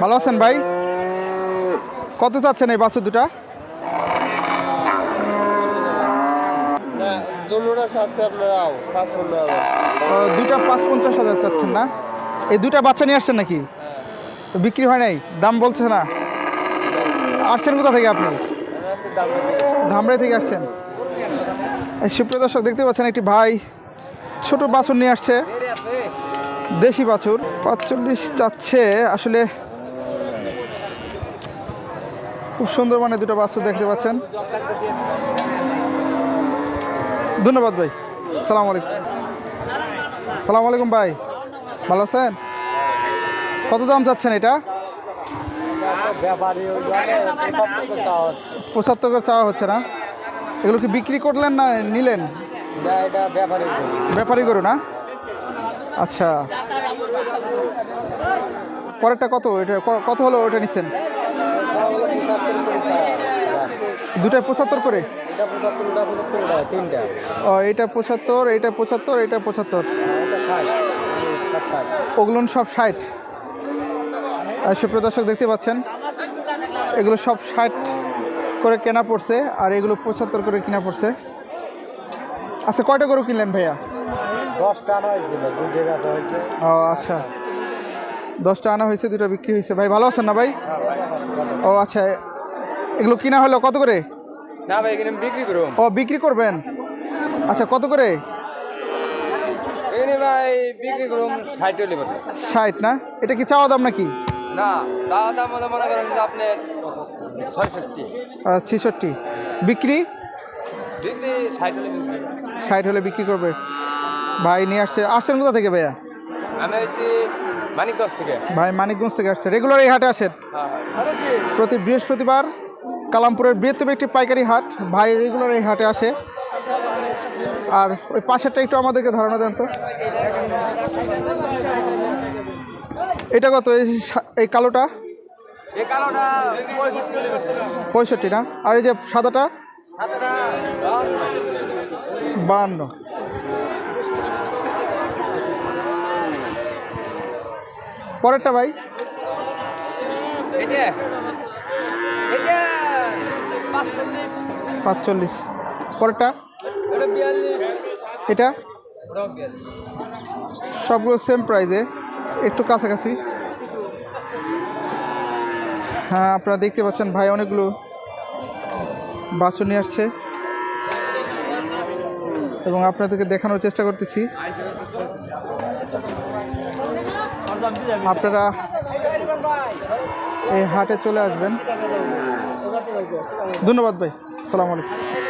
ভালো আছেন ভাই? কত চাচ্ছেন এই বাছুর দুটা? আপনারাও পাঁচ ও, দুইটা পাঁচ পঞ্চাশ হাজার চাচ্ছেন না? এই দুইটা বাচ্চা নিয়ে আসছেন নাকি? বিক্রি হয় নাই? দাম বলছে না? আসছেন কোথা থেকে আপনি? ধামরাই থেকে আসছেন। এই সুপ্রিয় দর্শক দেখতে পাচ্ছেন একটি ভাই ছোট বাছুর নিয়ে আসছে। দেশি বাছুর। পাঁচচল্লিশ চাচ্ছে। আসলে খুব সুন্দর মানে দুটো বাছুর দেখতে পাচ্ছেন। ধন্যবাদ ভাই। সালাম আলাইকুম। সালাম আলাইকুম ভাই। ভালো আছেন? কত দাম চাচ্ছেন এটা? পঁচাত্তর চাওয়া হচ্ছে না। এগুলো কি বিক্রি করলেন না নিলেন? ব্যাপারই করো না? আচ্ছা। পরেরটা কত? এটা কত হলো ওটা নিচ্ছেন? দুটায় পঁচাত্তর করে? এটা পঁচাত্তর পঁচাত্তর ও এইটা পঁচাত্তর এইটা পঁচাত্তর এইটা পঁচাত্তর। এটা ষাট ষাট ষাট ওগুলো সব ষাট। আর সুপ্রিয় দর্শক দেখতে পাচ্ছেন এগুলো সব ষাট করে কেনা পড়ছে আর এগুলো পঁচাত্তর করে কেনা পড়ছে। আচ্ছা কয়টা করে কিনলেন ভাইয়া? দশটা আনা হয়েছিল দুটো ও আচ্ছা। দশটা আনা হয়েছে দুটো বিক্রি হয়েছে। ভাই ভালো আছেন না ভাই? ও আচ্ছা এগুলো কিনা হলো কত করে? না ভাই এখানে বিক্রি করুন ও বিক্রি করবেন? আচ্ছা কত করে? এখানে ভাই বিক্রি করুন ষাট হলে ষাট না? এটা কি চাওয়া দাম নাকি? না দাওয়া দাম মনে মনে করেন যে আপনার ছয়ষট্টি। ছেষট্টি। বিক্রি? বিক্রি ষাট হলে বিক্রি। ষাট হলে বিক্রি করবে। ভাই নিয়ে আসছে। আসছেন কোথা থেকে ভাইয়া? আমি হয়েছি মানিকগঞ্জ থেকে। ভাই মানিকগঞ্জ থেকে আসছে। রেগুলার এই হাটে আসেন? প্রতি বৃহস্পতিবার কালামপুরের বৃহত্তম একটি পাইকারি হাট। ভাই রেগুলার এই হাটে আসে। আর ওই পাশেরটা একটু আমাদেরকে ধারণা দেন তো। এটা কত? এই কালোটা? পঁয়ষট্টি না? আর এই যে সাদাটা? বাহান্ন পরেরটা ভাই? পাঁচচল্লিশ। পরেরটা? এটা? সবগুলো সেম প্রাইজে একটু কাছাকাছি। হ্যাঁ আপনারা দেখতে পাচ্ছেন ভাই অনেকগুলো বাসন নিয়ে আসছে। এবং আপনাদেরকে দেখানোর চেষ্টা করতেছি। আপনারা এই হাটে চলে আসবেন। ধন্যবাদ ভাই সালাম আলাইকুম।